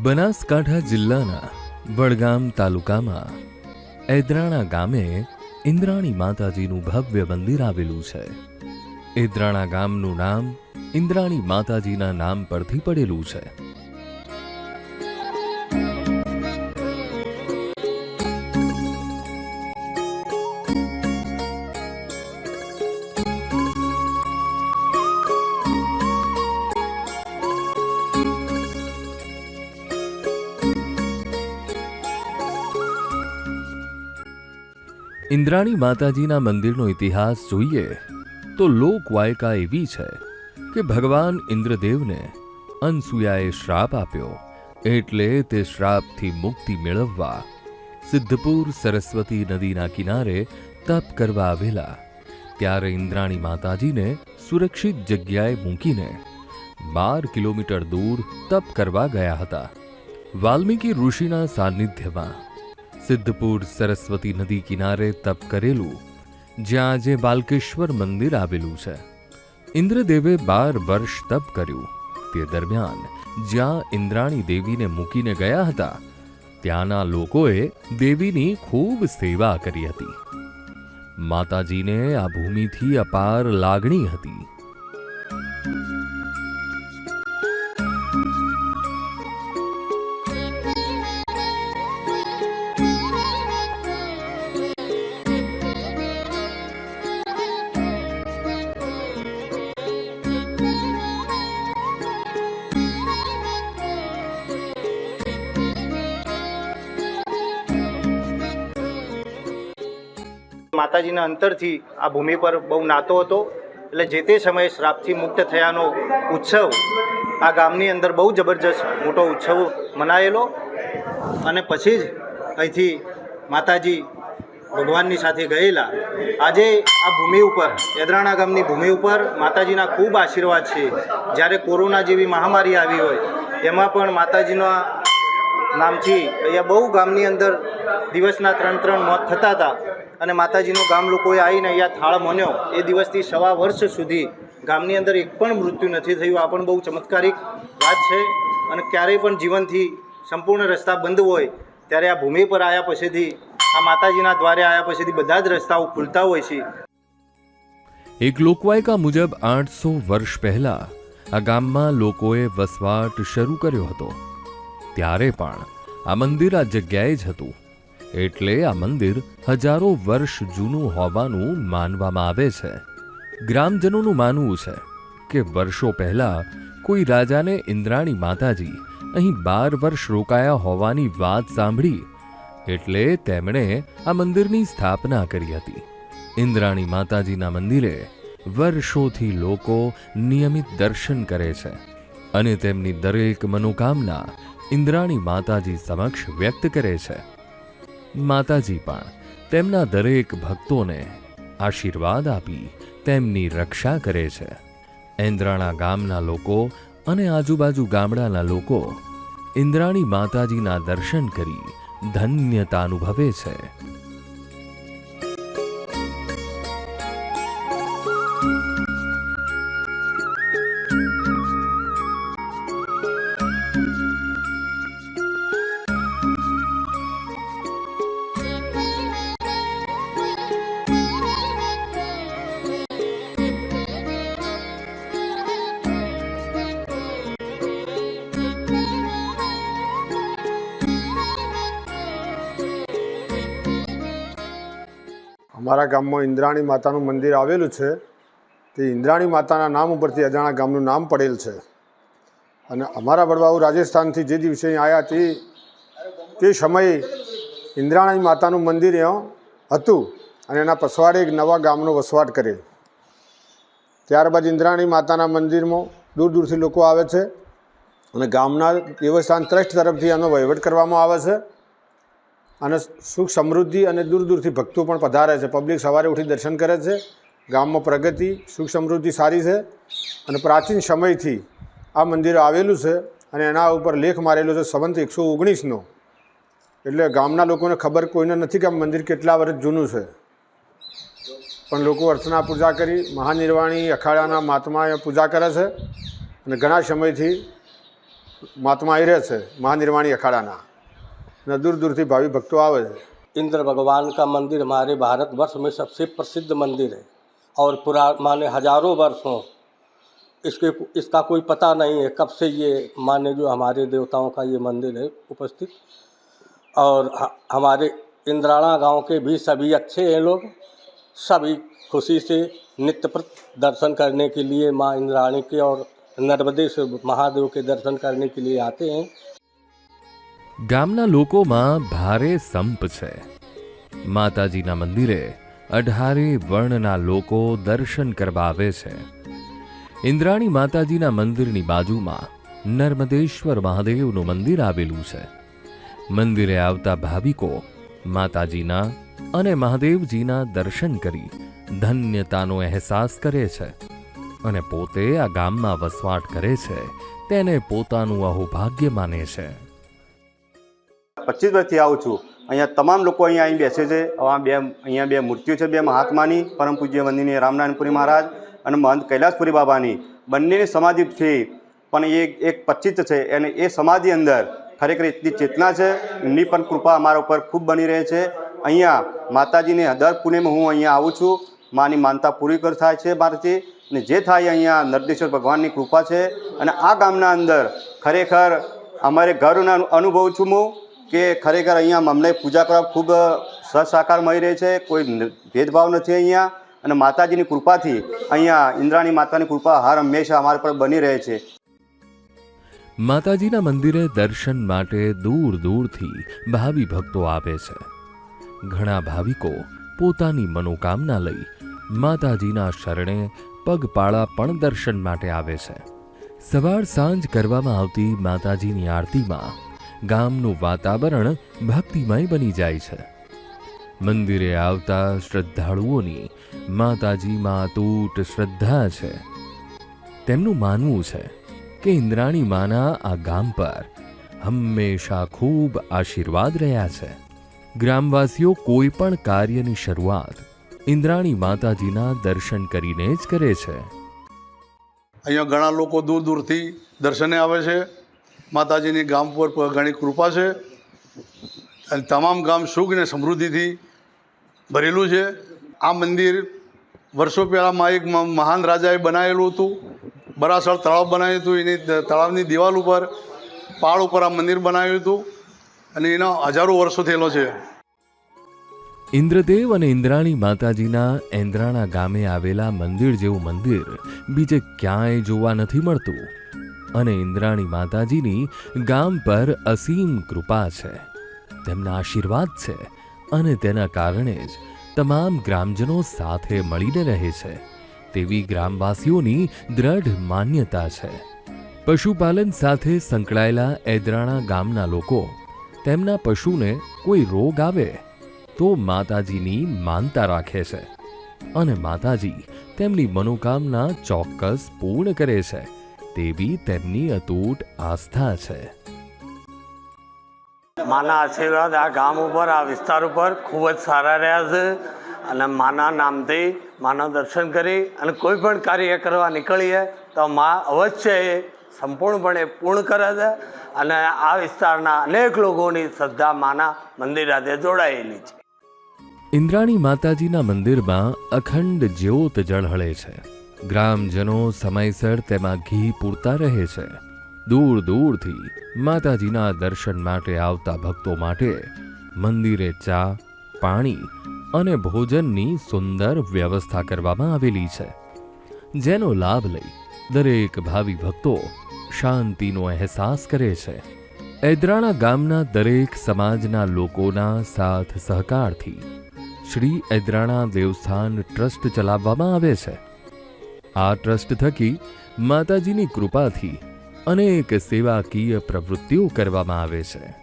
બનાસકાંઠા જિલ્લાના વડગામ તાલુકામાં એદ્રાણા ગામે ઇન્દ્રાણી માતાજીનું ભવ્ય મંદિર આવેલું છે. એદ્રાણા ગામનું નામ ઇન્દ્રાણી માતાજીના નામ પરથી પડેલું છે. ઇન્દ્રાણી માતાજીના મંદિરનો ઇતિહાસ જોઈએ તો લોકવાયકા એવી છે કે ભગવાન ઇન્દ્રદેવને અનસુયાએ શ્રાપ આપ્યો એટલે તે શ્રાપથી મુક્તિ મેળવવા સિદ્ધપુર સરસ્વતી નદીના કિનારે તપ કરવા આવેલા. ત્યારે ઇન્દ્રાણી માતાજીને સુરક્ષિત જગ્યાએ મૂકીને બાર કિલોમીટર દૂર તપ કરવા ગયા હતા. વાલ્મીકી ઋષિના સાનિધ્યમાં સિદ્ધપુર સરસ્વતી નદી કિનારે તપ કરેલું, જ્યાં આજે બાલકેશ્વર મંદિર આવેલું છે. ઇન્દ્રદેવે બાર વર્ષ તપ કર્યું. તે દરમિયાન જ્યાં ઇન્દ્રાણી દેવીને મૂકીને ગયા હતા, ત્યાંના લોકોએ દેવીની ખૂબ સેવા કરી હતી. માતાજીને આ ભૂમિથી અપાર લાગણી હતી. માતાજીના અંતરથી આ ભૂમિ પર બહુ નાતો હતો. એટલે જે તે સમયે શ્રાપથી મુક્ત થયાનો ઉત્સવ આ ગામની અંદર બહુ જબરજસ્ત મોટો ઉત્સવ મનાયેલો. અને પછી જ અહીંથી માતાજી ભગવાનની સાથે ગયેલા. આજે આ ભૂમિ ઉપર એદરાણા ગામની ભૂમિ ઉપર માતાજીના ખૂબ આશીર્વાદ છે. જ્યારે કોરોના જેવી મહામારી આવી હોય, એમાં પણ માતાજીના નામથી અહીંયા બહુ ગામની અંદર દિવસના ત્રણ ત્રણ મોત થતા હતા. અને માતાજીનું ગામ લોકોએ આવીને અહીંયા થાળ મન્યો. એ દિવસથી સવા વર્ષ સુધી ગામની અંદર એક પણ મૃત્યુ નથી થયું. આ પણ બહુ ચમત્કારિક વાત છે અને ક્યારેય પણ જીવનથી સંપૂર્ણ રસ્તા બંધ હોય ત્યારે આ ભૂમિ પર આવ્યા પછીથી, આ માતાજીના દ્વારે આવ્યા પછીથી બધા જ રસ્તાઓ ખુલતા હોય છે. એક લોકવાયકા મુજબ આઠસો વર્ષ પહેલા આ ગામમાં લોકોએ વસવાટ શરૂ કર્યો હતો. ત્યારે પણ આ મંદિર આ જગ્યાએ જ હતું. એટલે આ મંદિર હજારો વર્ષ જૂનું હોવાનું માનવામાં આવે છે. ગ્રામજનોનું માનવું છે કે વર્ષો પહેલા કોઈ રાજાને ઇન્દ્રાણી માતાજી અહીં બાર વર્ષ રોકાયા હોવાની વાત સાંભળી, એટલે તેમણે આ મંદિરની સ્થાપના કરી હતી. ઇન્દ્રાણી માતાજીના મંદિરે વર્ષોથી લોકો નિયમિત દર્શન કરે છે અને તેમની દરેક મનોકામના ઇન્દ્રાણી માતાજી સમક્ષ વ્યક્ત કરે છે. માતાજી પણ તેમના દરેક ભક્તોને આશીર્વાદ આપી તેમની રક્ષા કરે છે. ઇન્દ્રાણા ગામના લોકો અને આજુબાજુ ગામડાના લોકો ઇન્દ્રાણી માતાજીના દર્શન કરી ધન્યતા અનુભવે છે. અમારા ગામમાં ઇન્દ્રાણી માતાનું મંદિર આવેલું છે. તે ઇન્દ્રાણી માતાના નામ ઉપરથી અજાણા ગામનું નામ પડેલ છે. અને અમારા વડવાઓ રાજસ્થાનથી જે દિવસે આવ્યા તે તે સમયે ઇન્દ્રાણી માતાનું મંદિર હતું અને એના પછવાડે એક નવા ગામનો વસવાટ કરેલ. ત્યારબાદ ઇન્દ્રાણી માતાના મંદિરમાં દૂર દૂરથી લોકો આવે છે અને ગામના દેવસ્થાન ટ્રસ્ટ તરફથી આનો વહીવટ કરવામાં આવે છે. અને સુખ સમૃદ્ધિ અને દૂર દૂરથી ભક્તો પણ પધારે છે. પબ્લિક સવારે ઉઠી દર્શન કરે છે. ગામમાં પ્રગતિ, સુખ સમૃદ્ધિ સારી છે. અને પ્રાચીન સમયથી આ મંદિર આવેલું છે અને એના ઉપર લેખ મારેલો છે સંવંત એકસો ઓગણીસનો. એટલે ગામના લોકોને ખબર કોઈને નથી કે આ મંદિર કેટલા વર્ષ જૂનું છે. પણ લોકો અર્ચના પૂજા કરી, મહાનિર્વાણી, અખાડાના મહાત્મા અહીંયા પૂજા કરે છે. અને ઘણા સમયથી મહાત્મા આવી રહ્યા છે, મહાનિર્વાણી અખાડાના. न दूर दूर से भावी भक्तों आवे। इंद्र भगवान का मंदिर हमारे भारतवर्ष में सबसे प्रसिद्ध मंदिर है और पुरा माने हज़ारों वर्षों इसके इसका कोई पता नहीं है कब से ये माने जो हमारे देवताओं का ये मंदिर है उपस्थित। और हमारे इंद्राणा गाँव के भी सभी अच्छे हैं लोग, सभी खुशी से नित्य दर्शन करने के लिए माँ इंद्राणी के और नर्मदे से महादेव के दर्शन करने के लिए आते हैं। ગામના લોકોમાં ભારે સંપ છે. માતાજીના મંદિરે અઢારે વર્ણના લોકો દર્શન કરવા આવે છે. ઇન્દ્રાણી માતાજીના મંદિરની બાજુમાં નર્મદેશ્વર મહાદેવનું મંદિર આવેલું છે. મંદિરે આવતા ભાવિકો માતાજીના અને મહાદેવજીના દર્શન કરી ધન્યતાનો અહેસાસ કરે છે અને પોતે આ ગામમાં વસવાટ કરે છે. તેને પોતાનું અહોભાગ્ય માને છે. પચીસ વર્ષથી આવું છું. અહીંયા તમામ લોકો અહીંયા અહીં બેસે છે. આ બે, અહીંયા બે મૂર્તિઓ છે, બે મહાત્માની, પરમ પૂજ્ય વંદનીય રામનારાયણપુરી મહારાજ અને મહંત કૈલાસપુરી બાબાની. બંનેની સમાધિ છે, પણ એ એક પચીસ છે અને એ સમાધિ અંદર ખરેખર એટલી ચેતના છે, એમની પણ કૃપા અમારા ઉપર ખૂબ બની રહે છે. અહીંયા માતાજીની દર પુણેમાં હું અહીંયા આવું છું. માની માનતા પૂરી કર થાય છે મારાથી અને જે થાય અહીંયા નર્દેશ્વર ભગવાનની કૃપા છે. અને આ ગામના અંદર ખરેખર અમારે ઘરના અનુભવ છું હું. કે ખરેખર અહીંયા અમને પૂજા કરવા ખૂબ સહસાકાર મળી રહે છે, કોઈ ભેદભાવ નથી અહીંયા, અને માતાજીની કૃપાથી અહીંયા ઇન્દ્રાણી માતાની કૃપા હર હંમેશા અમારા પર બની રહે છે. માતાજીના મંદિરે દર્શન માટે દૂર દૂરથી ભાવિ ભક્તો આવે છે. ઘણા ભાવિકો પોતાની મનોકામના લઈ માતાજીના શરણે પગપાળા પણ દર્શન માટે આવે છે. સવાર સાંજ કરવામાં આવતી માતાજીની આરતીમાં ગામનું વાતાવરણ ભક્તિમય બની જાય છે. મંદિરે આવતા શ્રદ્ધાળુઓની માતાજીમાં અતૂટ શ્રદ્ધા છે. તેમનું માનવું છે કે ઇન્દ્રાણી માના આ ગામ પર હંમેશા ખૂબ આશીર્વાદ રહ્યા છે. ગ્રામવાસીઓ કોઈ પણ કાર્યની શરૂઆત ઇન્દ્રાણી માતાજીના દર્શન કરીને જ કરે છે. અહીંયા ઘણા લોકો દૂર દૂરથી દર્શને આવે છે. માતાજીની ગામ પર ઘણી કૃપા છે. અને તમામ ગામ સુખ અને સમૃદ્ધિથી ભરેલું છે. આ મંદિર વર્ષો પહેલાંમાં એક મહાન રાજાએ બનાવેલું હતું. બરાસર તળાવ બનાવ્યું હતું. એની તળાવની દિવાલ ઉપર પહાડ ઉપર આ મંદિર બનાવ્યું હતું. અને એનો હજારો વર્ષો થયેલો છે. ઇન્દ્રદેવ અને ઇન્દ્રાણી માતાજીના એન્દ્રાણા ગામે આવેલા મંદિર જેવું મંદિર બીજે ક્યાંય જોવા નથી મળતું. અને ઇન્દ્રાણી માતાજીની ગામ પર અસીમ કૃપા છે. તેમના આશીર્વાદ છે અને તેના કારણે જ તમામ ગ્રામજનો સાથે મળીને રહે છે. તેવી ગ્રામવાસીઓની દ્રઢ માન્યતા છે. પશુપાલન સાથે સંકળાયેલા એદ્રાણા ગામના લોકો તેમના પશુને કોઈ રોગ આવે તો માતાજીની માનતા રાખે છે અને માતાજી તેમની મનોકામના ચોક્કસ પૂર્ણ કરે છે તેવી તેમની અતૂટ આસ્થા છે. માના આશીર્વાદ આ ગામ ઉપર, આ વિસ્તાર ઉપર ખૂબ જ સારા રહ્યા છે અને માના નામથી માના દર્શન કરી અને કોઈ પણ કાર્ય કરવા નીકળીએ તો મા અવશ્ય એ સંપૂર્ણપણે પૂર્ણ કરે છે અને આ વિસ્તારના અનેક લોકોની શ્રદ્ધા માના મંદિર સાથે જોડાયેલી છે. ઇન્દ્રાણી માતાજીના મંદિરમાં અખંડ જ્યોત જળહળે છે. ગ્રામજનો સમયસર તેમાં ઘી પૂરતા રહે છે. દૂર દૂરથી માતાજીના દર્શન માટે આવતા ભક્તો માટે મંદિરે ચા, પાણી અને ભોજનની સુંદર વ્યવસ્થા કરવામાં આવેલી છે. જેનો લાભ લઈ દરેક ભાવિ ભક્તો શાંતિનો અહેસાસ કરે છે. એદરાણા ગામના દરેક સમાજના લોકોના સાથ સહકારથી શ્રી એદરાણા દેવસ્થાન ટ્રસ્ટ ચલાવવામાં આવે છે. આ ટ્રસ્ટ થકી માતાજીની કૃપાથી અનેક સેવાકીય પ્રવૃત્તિઓ કરવામાં આવે છે.